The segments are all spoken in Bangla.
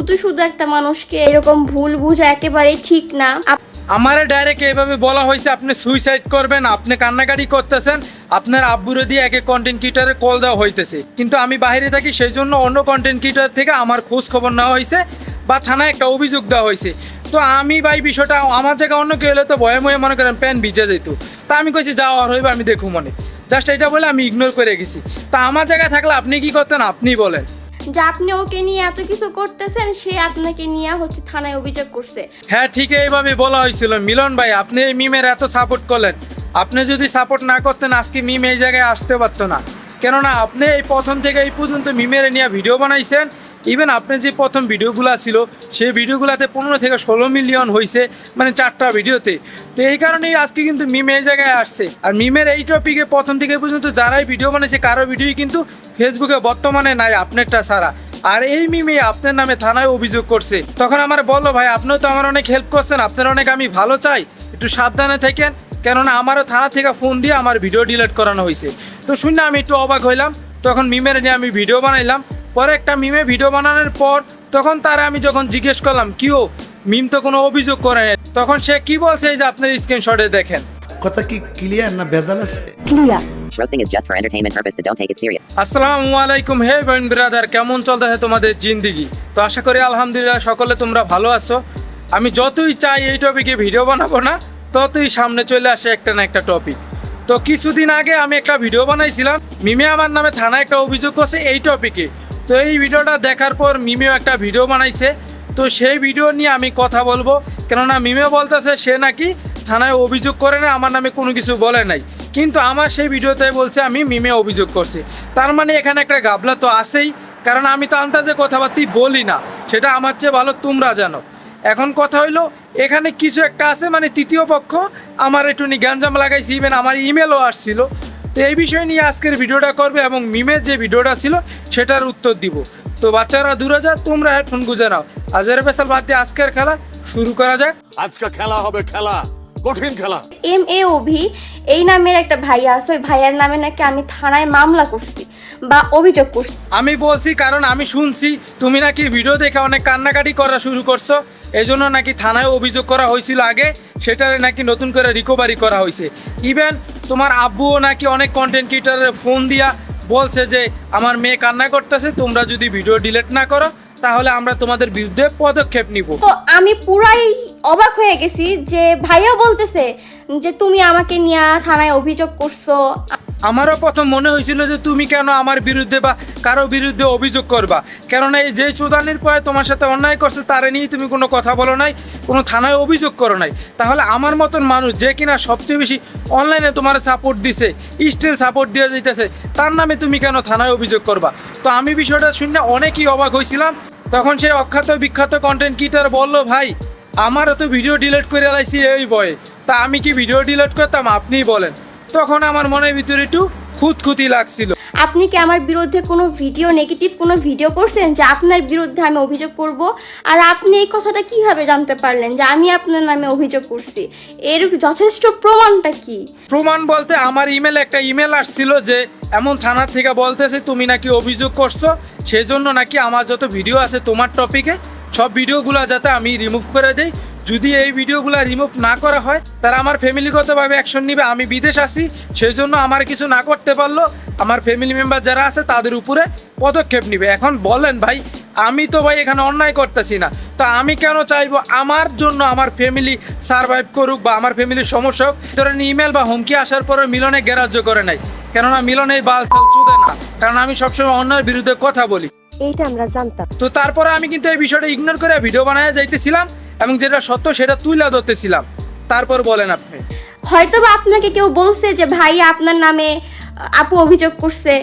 শুধু শুধু একটা মানুষকে এরকম ভুল বুঝা একেবারেই ঠিক না। আমারে ডাইরেক্ট এইভাবে বলা হয়েছে, আপনি সুইসাইড করবেন, আপনি কান্নাকাটি করতেছেন, আপনার আব্বুরে দিয়ে একে কন্টেন্ট ক্রিয়েটারে কল দেওয়া হইতেছে। কিন্তু আমি বাইরে থাকি, সেই জন্য অন্য কন্টেন্ট ক্রিয়েটার থেকে আমার খোঁজ খবর নেওয়া হয়েছে বা থানায় একটা অভিযোগ দেওয়া হয়েছে। তো আমি ভাই বিষয়টা, আমার জায়গায় অন্য কেউ হলে তো ভয়ে ময়ে মনে করেন প্যান ভিজে যেত তা আমি কইছি যা আর হইবে, আমি দেখু মনে জাস্ট এটা বলে আমি ইগনোর করে গেছি। তা আমার জায়গায় থাকলে আপনি কি করতেন? আপনি বলেন। যে আপনি ওকে নিয়ে এত কিছু করতেছেন, সে আপনাকে নিয়ে হচ্ছে থানায় অভিযোগ করছে। হ্যাঁ ঠিক এইভাবে বলা হয়েছিল। মিলন ভাই, আপনি এই মিমের এত সাপোর্ট করলেন। আপনি যদি সাপোর্ট না করতেন, আজকে মিম এই জায়গায় আসতে পারতো না। কেননা, আপনি এই প্রথম থেকে এই পর্যন্ত মিমের নিয়ে ভিডিও বানাইছেন। ইভেন আপনি যে প্রথম ভিডিওগুলো ছিল, সেই ভিডিওগুলোতে পনেরো থেকে ষোলো মিলিয়ন হয়েছে মানে চারটা ভিডিওতে তো এই কারণেই আজকে কিন্তু মিম এই জায়গায় আসছে। আর মিমের এই টপিকে প্রথম থেকে পর্যন্ত যারাই ভিডিও বানাইছে, কারও ভিডিওই কিন্তু ফেসবুকে বর্তমানে নাই আপনারটা ছাড়া আর এই মিমি আপনার নামে থানায় অভিযোগ করছে। তখন আমার বলল ভাই আপনিও তো আমার অনেক হেল্প করছেন আপনার অনেক আমি ভালো চাই। একটু সাবধানে থাকেন কেননা আমারও থানা থেকে ফোন দিয়ে আমার ভিডিও ডিলিট করানো হয়েছে। তো শুনে আমি একটু অবাক হইলাম। তখন মিমের নিয়ে আমি ভিডিও বানাইলাম। পরে একটা মিমে ভিডিও বানানোর পর তখন তারা আমি যখন জিজ্ঞেস করলাম কিও মিম তো কোনো অভিযোগ করে তখন সে কি বলছে এই যে আপনার স্ক্রিনশটে দেখেন। কথা কি ক্লিয়ার না ভেজাল আছে? Roasting is just for entertainment purpose, so don't take it serious. আসসালামু আলাইকুম। হে বোন ব্রাদার কেমন চলতেছে তোমাদের জিন্দিগি? তো আশা করি আলহামদুলিল্লাহ সকলে তোমরা ভালো আছো। আমি যতই চাই এই টপিকে ভিডিও বানাবো না ততই সামনে চলে আসে একটা না একটা টপিক তো কিছুদিন আগে আমি একটা ভিডিও বানাইছিলাম। মিমে আমার নামে থানায় একটা অভিযোগ করছে এই টপিকে তো এই ভিডিওটা দেখার পর মিমেও একটা ভিডিও বানাইছে। তো সেই ভিডিও নিয়ে আমি কথা বলব। কেননা মিমে বলতেছে সে নাকি থানায় অভিযোগ করে না আমার নামে কোনো কিছু বলে নাই। কিন্তু আমার সেই ভিডিওতে বলছে, আমি মিমে অভিযোগ করছি। তার মানে এখানে একটা গাবলা তো আছেই, কারণ আমি তো আন্দাজে কথাবার্তি বলি না। সেটা আমার চেয়ে ভালো তোমরা জানো। এখন কথা হইল, এখানে কিছু একটা আছে মানে তৃতীয় পক্ষ, আমার একটু গ্যাঞ্জাম লাগাইছি ইভেন আমার ইমেলও আসছিল। তো এই বিষয় নিয়ে আজকের ভিডিওটা করবে এবং মিমের যে ভিডিওটা ছিল, সেটার উত্তর দিব। তো বাচ্চারা দূরে যা তোমরা হেডফোন গুজে নাও। আজের পেশাল বাদ দিয়ে আজকের খেলা শুরু করা যাক। আজকে খেলা হবে খেলা। কঠিন খেলা। এম এ অভি এই নামের একটা ভাইয়া আছে ওই ভাইয়ার নামে নাকি আমি থানায় মামলা করছি বা অভিযোগ করছি। আমি বলছি কারণ আমি শুনছি তুমি নাকি ভিডিও দেখে অনেক কান্নাকাটি করা শুরু করছ এই জন্য নাকি থানায় অভিযোগ করা হয়েছিল আগে সেটারে নাকি নতুন করে রিকভারি করা হয়েছে। ইভেন তোমার আব্বুও নাকি অনেক কন্টেন্ট ক্রিয়েটারের ফোন দিয়া বলছে যে আমার মেয়ে কান্না করতেছে তোমরা যদি ভিডিও ডিলিট না করো তাহলে আমরা তোমাদের বিরুদ্ধে পদক্ষেপ নিব। তো আমি পুরাই অবাক হয়ে গেছি যে ভাইয়া বলতেছে যে তুমি আমাকে নিয়ে থানায় অভিযোগ করছ। আমারও প্রথম মনে হয়েছিল যে তুমি কেন আমার বিরুদ্ধে বা কারও বিরুদ্ধে অভিযোগ করবা। কেননা এই যে চুদানির পরে তোমার সাথে অন্যায় করছে, তারে নিয়ে তুমি কোনো কথা বলো নাই, কোনো থানায় অভিযোগ করো নাই। তাহলে আমার মতন মানুষ যে কিনা সবচেয়ে বেশি অনলাইনে তোমার সাপোর্ট দিছে স্টিল সাপোর্ট দিয়ে যাইতেছে, তার নামে তুমি কেন থানায় অভিযোগ করবা? তো আমি বিষয়টা শুনে অনেকই অবাক হয়েছিলাম তখন সেই অখ্যাত বিখ্যাত কন্টেন্ট কিটার বলল, ভাই আমারও তো ভিডিও ডিলিট করে লাইছি এই বয়ে তা আমি কি ভিডিও ডিলিট করতাম? আপনিই বলেন। তখন আমার মনের ভিতরে একটু খুঁতখুতি লাগছিল। আপনি কি আমার বিরুদ্ধে কোনো ভিডিও নেগেটিভ কোনো ভিডিও করছেন? যে আপনার বিরুদ্ধে আমি অভিযোগ করব? আর আপনি এই কথাটা কীভাবে জানতে পারলেন যে আমি আপনার নামে অভিযোগ করছি? এর যথেষ্ট প্রমাণটা কি? প্রমাণ বলতে আমার ইমেল একটা ইমেল আসছিল যে এমন থানা থেকে বলতেছে তুমি নাকি অভিযোগ করছ সেজন্য নাকি আমার যত ভিডিও আছে তোমার টপিকে সব ভিডিওগুলো যাতে আমি রিমুভ করে দেই। যদি এই ভিডিওগুলো রিমুভ না করা হয়, তারা আমার ফ্যামিলিগতভাবে অ্যাকশন নিবে, আমি বিদেশ আসি সেই জন্য আমার কিছু না করতে পারল। আমার ফ্যামিলি মেম্বার যারা আছে, তাদের উপরে পদক্ষেপ নিবে। এখন বলেন ভাই, আমি তো ভাই এখানে অন্যায় করতেছি না। তো আমি কেন চাইব আমার জন্য আমার ফ্যামিলি সারভাইভ করুক বা আমার ফ্যামিলির সমস্যা হোক? ধরেন ইমেল বা হুমকি আসার পরে মিলনে গ্যারাজ্য করে নাই। কেননা মিলনে এই বাল চাল চুদে না। কারণ আমি সবসময় অন্যায়ের বিরুদ্ধে কথা বলি। এইটা আমরা জানতাম। তো তারপরে আমি কিন্তু এই বিষয়টা ইগনোর করে ভিডিও বানায় যাইতেছিলাম এবং যেটা সত্য সেটা তুইলা ধরতেছিলাম। তারপর বলেন আপনি। হয়তো বা আপনাকে কেউ বলছে যে ভাই আপনার নামে আপু অভিযোগ করছে।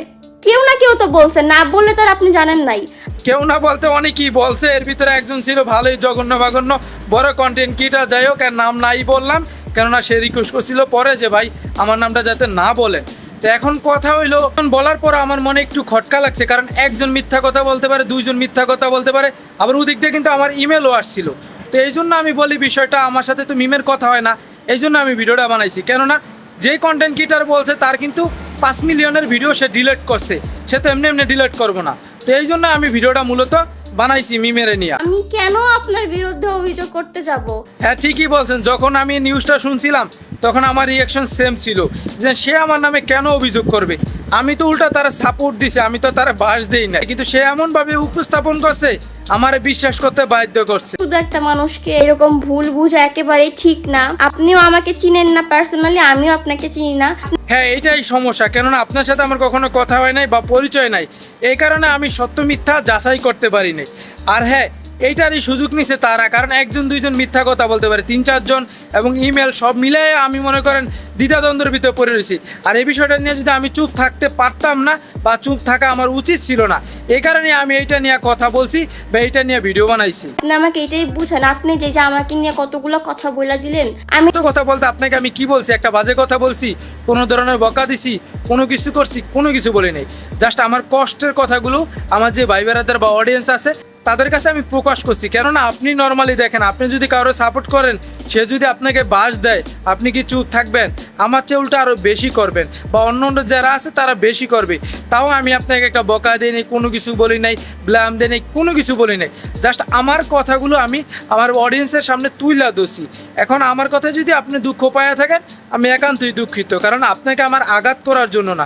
কেউ না কেউ তো বলছে না বললে তো আর আপনি জানেন নাই। কেউ না বলতে অনেকেই বলছে এর ভিতরে একজন ছিল ভালোই জঘন্য বাগন্য বড় কন্টেন্ট কিটা যাই হোক এর নাম নাই বললাম কেননা সে রিকোয়েস্ট করছিল পরে যে ভাই আমার নামটা যাতে না বলেন। তো এখন কথা হইল এখন বলার পর আমার মনে একটু খটকা লাগছে কারণ একজন মিথ্যা কথা বলতে পারে দুইজন মিথ্যা কথা বলতে পারে আবার ওদিক দিয়ে কিন্তু আমার ইমেলও আসছিল। তো এই জন্য আমি বলি বিষয়টা আমার সাথে তো মিমের কথা হয় না এই জন্য আমি ভিডিওটা বানাইছি। কেননা যে কন্টেন্ট ক্রিয়েটার বলছে তার কিন্তু পাঁচ মিলিয়নের ভিডিও সে ডিলিট করছে সে তো এমনি এমনি ডিলিট করব না। তো এই জন্য আমি ভিডিওটা মূলত বানাইছি মিমেরে নিয়ে। আমি কেন আপনার বিরুদ্ধে অভিযোগ করতে যাব? হ্যাঁ ঠিকই বলছেন যখন আমি নিউজটা শুনছিলাম তখন আমার রিয়াকশন সেম ছিল যে সে আমার নামে কেন অভিযোগ করবে? আমি তো উল্টা তারা সাপোর্ট দিছে আমি তো তারা বাস দেই না কিন্তু সে এমনভাবে উপস্থাপন করছে আমার বিশ্বাস করতে বাধ্য করছে। শুধু একটা মানুষকে এরকম ভুল বুঝা একেবারেই ঠিক না। আপনিও আমাকে চিনেন না পার্সোনালি আমিও আপনাকে চিনি না। হ্যাঁ এটাই সমস্যা। কেননা আপনার সাথে আমার কখনো কথা হয় নাই বা পরিচয় নাই। এই কারণে আমি সত্য মিথ্যা যাচাই করতে পারি নাই। আর হ্যাঁ এইটারই সুযোগ নিছে তারা কারণ একজন দুইজন মিথ্যা কথা বলতে পারে তিন চারজন এবং ইমেল সব মিলে আমি মনে করেন দ্বিধাদ্বন্দ্বের ভিতরে পড়ে রয়েছি। আর এই বিষয়টা নিয়ে যদি আমি চুপ থাকতে পারতাম না বা চুপ থাকা আমার উচিত ছিল না এই কারণে আমি এইটা নিয়ে কথা বলছি বা এইটা নিয়ে ভিডিও বানাইছি। আপনি আমাকে এটাই বুঝেন আপনি যে যে আমাকে নিয়ে কতগুলো কথা বলে দিলেন আমি তো কথা বলতে আপনাকে আমি কি বলছি? একটা বাজে কথা বলছি কোনো ধরনের বকা দিছি কোনো কিছু করছি কোনো কিছু বলি নাই জাস্ট আমার কষ্টের কথাগুলো আমার যে ভাই বেড়াদের বা অডিয়েন্স আছে তাদের কাছে আমি প্রকাশ করছি। কেননা আপনি নর্মালি দেখেন, আপনি যদি কারও সাপোর্ট করেন, সে যদি আপনাকে বাস দেয়, আপনি কি চুপ থাকবেন? আমার চেয়ে উল্টা আরও বেশি করবেন বা অন্য অন্য যারা আছে তারা বেশি করবে। তাও আমি আপনাকে একটা বকা দিই নাই, কোনো কিছু বলি নাই ব্লাম দিই নাই, কোনো কিছু বলি নাই। জাস্ট আমার কথাগুলো আমি আমার অডিয়েন্সের সামনে তুইলা দোষী এখন আমার কথা যদি আপনি দুঃখ পায়া থাকেন, আমি একান্তই দুঃখিত, কারণ আপনাকে আমার আঘাত করার জন্য না।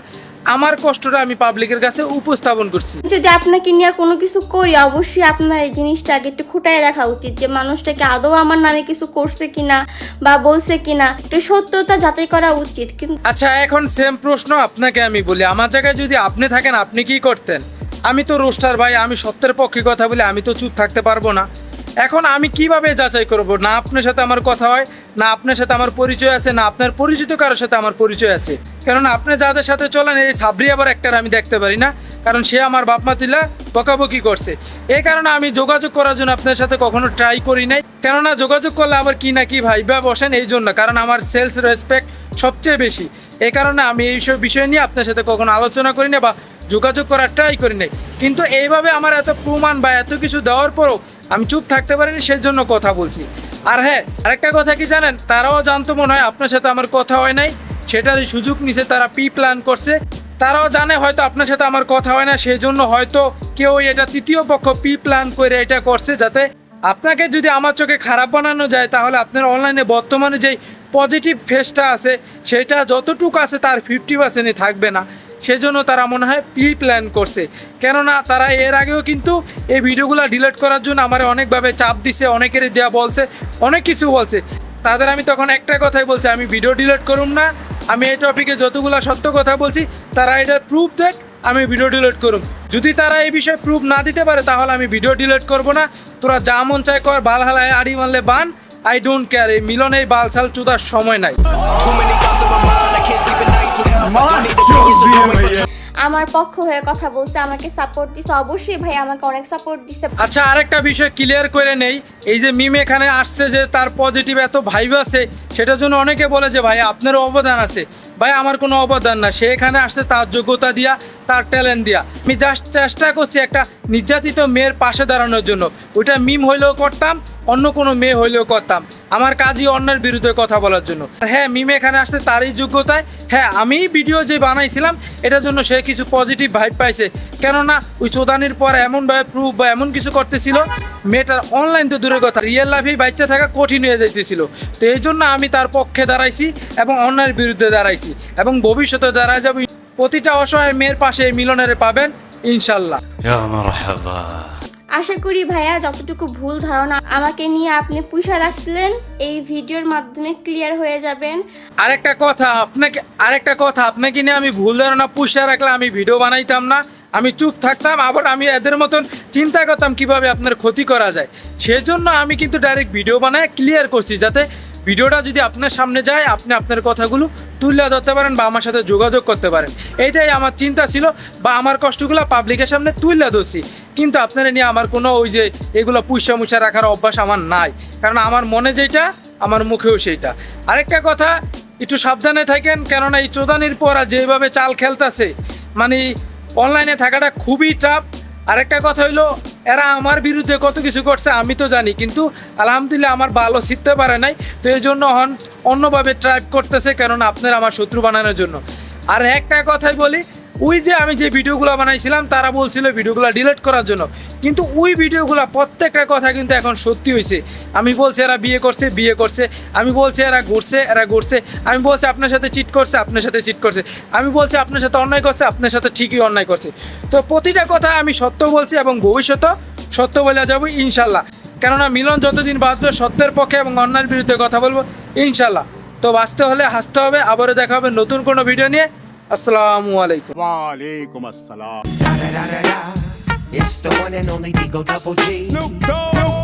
আমার কষ্টটা আমি পাবলিকের কাছে উপস্থাপন করছি। যদি আপনাকে নিয়ে কোনো কিছু করি অবশ্যই আপনার এই জিনিসটা আগে একটু খুঁটায় দেখা উচিত যে মানুষটাকে আদৌ আমার নামে কিছু করছে কিনা বা বলছে কিনা। একটু সত্যতা যাচাই করা উচিত কিন্তু আচ্ছা এখন সেম প্রশ্ন আপনাকে আমি বলি। আমার জায়গায় যদি আপনি থাকেন আপনি কি করতেন? আমি তো রোস্টার ভাই আমি সত্যের পক্ষে কথা বলি আমি তো চুপ থাকতে পারব না। এখন আমি কীভাবে যাচাই করব? না আপনার সাথে আমার কথা হয়, না আপনার সাথে আমার পরিচয় আছে, না আপনার পরিচিত কারোর সাথে আমার পরিচয় আছে। কারণ আপনি যাদের সাথে চলেন, এই সাবরি আবার একটার আমি দেখতে পারি না, কারণ সে আমার বাপ মা তুলা বকাবকি করছে। এই কারণে আমি যোগাযোগ করার জন্য আপনার সাথে কখনো ট্রাই করি নাই। কেননা যোগাযোগ করলে আবার কি না কি ভাই ভাইবা বসেন, এই জন্য, কারণ আমার সেলস রেসপেক্ট সবচেয়ে বেশি। এই কারণে আমি এইসব বিষয় নিয়ে আপনার সাথে কখনো আলোচনা করি না বা যোগাযোগ করার ট্রাই করি নাই। কিন্তু এইভাবে আমার এত প্রমাণ বা এত কিছু দেওয়ার পরও আমি চুপ থাকতে পারিনি সেই জন্য কথা বলছি। আর হ্যাঁ আরেকটা কথা কি জানেন? তারাও জানতো মনে হয় আপনার সাথে আমার কথা হয় নাই। সেটারই সুযোগ নিছে, তারা পি প্ল্যান করছে। তারাও জানে হয়তো আপনার সাথে আমার কথা হয় না সেই জন্য হয়তো কেউ এটা তৃতীয় পক্ষ পি প্ল্যান করে এটা করছে যাতে আপনাকে যদি আমার চোখে খারাপ বানানো যায়, তাহলে আপনার অনলাইনে বর্তমানে যেই পজিটিভ ফেসটা আছে, সেটা যতটুকু আছে, তার ফিফটি পার্সেন্টই থাকবে না। সেজন্য তারা মনে হয় প্রি প্ল্যান করছে। কেননা তারা এর আগেও কিন্তু এই ভিডিওগুলো ডিলিট করার জন্য আমার অনেকভাবে চাপ দিছে, অনেকেরই দেওয়া বলছে, অনেক কিছু বলছে। তাদের আমি তখন একটা কথাই বলছি, আমি ভিডিও ডিলিট করুম না, আমি এই টপিকে যতগুলো সত্য কথা বলছি, তারা এটার প্রুফ দেখ, আমি ভিডিও ডিলিট করুম। যদি তারা এই বিষয়ে প্রুফ না দিতে পারে, তাহলে আমি ভিডিও ডিলিট করব না। তোরা যা মন চায় কর বাল হালায় আড়ি মারলে বান, আই ডোন্ট কেয়ার, এই মিলনে এই বালসাল চুদার সময় নাই। আমার পক্ষ হয়ে কথা বলছে আমাকে সাপোর্ট দিছে। অবশ্যই ভাই আমাকে অনেক সাপোর্ট দিছে। আচ্ছা আরেকটা বিষয় ক্লিয়ার করে নেই। এই যে মিম এখানে আসছে যে তার পজিটিভ এত ভাইব আছে সেটার জন্য অনেকে বলে যে ভাই আপনারও অবদান আছে। ভাই আমার কোনো অবদান না। সে এখানে আসছে তার যোগ্যতা দিয়া তার ট্যালেন্ট দিয়া। আমি জাস্ট চেষ্টা করছি একটা নির্যাতিত মেয়ের পাশে দাঁড়ানোর জন্য। ওইটা মিম হইলেও করতাম অন্য কোনো মেয়ে হইলেও করতাম। আমার কাজই অন্যের বিরুদ্ধে কথা বলার জন্য। হ্যাঁ মিমে এখানে আসছে তারই যোগ্যতায়। হ্যাঁ আমি ভিডিও যে বানাইছিলাম, এটার জন্য সে কিছু পজিটিভ ভাইব পাইছে। কেননা, ওই চোদানির পর এমনভাবে প্রুফ বা এমন কিছু করতেছিল, মেয়েটার অনলাইন তো দূরের কথা রিয়েল লাইফেই বাচ্চা থাকা কঠিন হয়ে যাইতেছিল। তো এই জন্য আমি তার পক্ষে দাঁড়াইছি এবং অন্যের বিরুদ্ধে দাঁড়াইছি এবং ভবিষ্যতে দাঁড়ায় যাব। প্রতিটা অসহায় মেয়ের পাশে মিলনের পাবেন, ইনশাল্লাহ। আশা করি ভাইয়া যতটুকু ভুল ধারণা আমাকে নিয়ে আপনি পুষা রাখছিলেন এই ভিডিওর মাধ্যমে ক্লিয়ার হয়ে যাবেন। আরেকটা কথা, আপনাকে, আরেকটা কথা, আপনাকে নিয়ে আমি ভুল ধারণা পুষা রাখলে আমি ভিডিও বানাইতাম না। আমি চুপ থাকতাম, আবার আমি এদের মতন চিন্তা করতাম কীভাবে আপনার ক্ষতি করা যায়। সেজন্য আমি কিন্তু ডাইরেক্ট ভিডিও বানায় ক্লিয়ার করছি, যাতে ভিডিওটা যদি আপনার সামনে যায়, আপনি আপনার কথাগুলো তুলে ধরতে পারেন বা আমার সাথে যোগাযোগ করতে পারেন। এইটাই আমার চিন্তা ছিল বা আমার কষ্টগুলো পাবলিকের সামনে তুলে ধরছি। কিন্তু আপনারা নিয়ে আমার কোনো ওই যে এগুলো পুষা মুষা রাখার অভ্যাস আমার নাই। কারণ আমার মনে যেটা, আমার মুখেও সেইটা। আরেকটা কথা, একটু সাবধানে থাকেন, কেননা এই চোদানির পর আর যেভাবে চাল খেলতেছে মানে অনলাইনে থাকাটা খুবই টাফ আরেকটা কথা হইল এরা আমার বিরুদ্ধে কত কিছু করছে আমি তো জানি, কিন্তু আলহামদুলিল্লাহ আমার ভালো শিখতে পারে নাই, তো এই জন্য হন অন্যভাবে ট্রাইপ করতেছে কেননা আপনার আমার শত্রু বানানোর জন্য। আর একটা কথাই বলি ওই যে আমি যে ভিডিওগুলো বানাইছিলাম, তারা বলছিল ভিডিওগুলো ডিলিট করার জন্য। কিন্তু ওই ভিডিওগুলো প্রত্যেকটা কথা কিন্তু এখন সত্যি হয়েছে আমি বলছি এরা বিয়ে করছে বিয়ে করছে। আমি বলছি এরা ঘুরছে এরা ঘুরছে। আমি বলছি আপনার সাথে চিট করছে, আপনার সাথে চিট করছে। আমি বলছি আপনার সাথে অন্যায় করছে, আপনার সাথে ঠিকই অন্যায় করছে। তো প্রতিটা কথা আমি সত্য বলছি এবং ভবিষ্যতেও সত্য বলে যাব ইনশাল্লাহ। কেননা মিলন যতদিন বাঁচবে, সত্যের পক্ষে এবং অন্যায়ের বিরুদ্ধে কথা বলব ইনশাল্লাহ। তো বাঁচতে হলে হাসতে হবে, আবারও দেখা হবে নতুন কোনো ভিডিও নিয়ে। আসসালামু আলাইকুম ওয়ালাইকুম আসসালাম It's the one and only Digo Double G.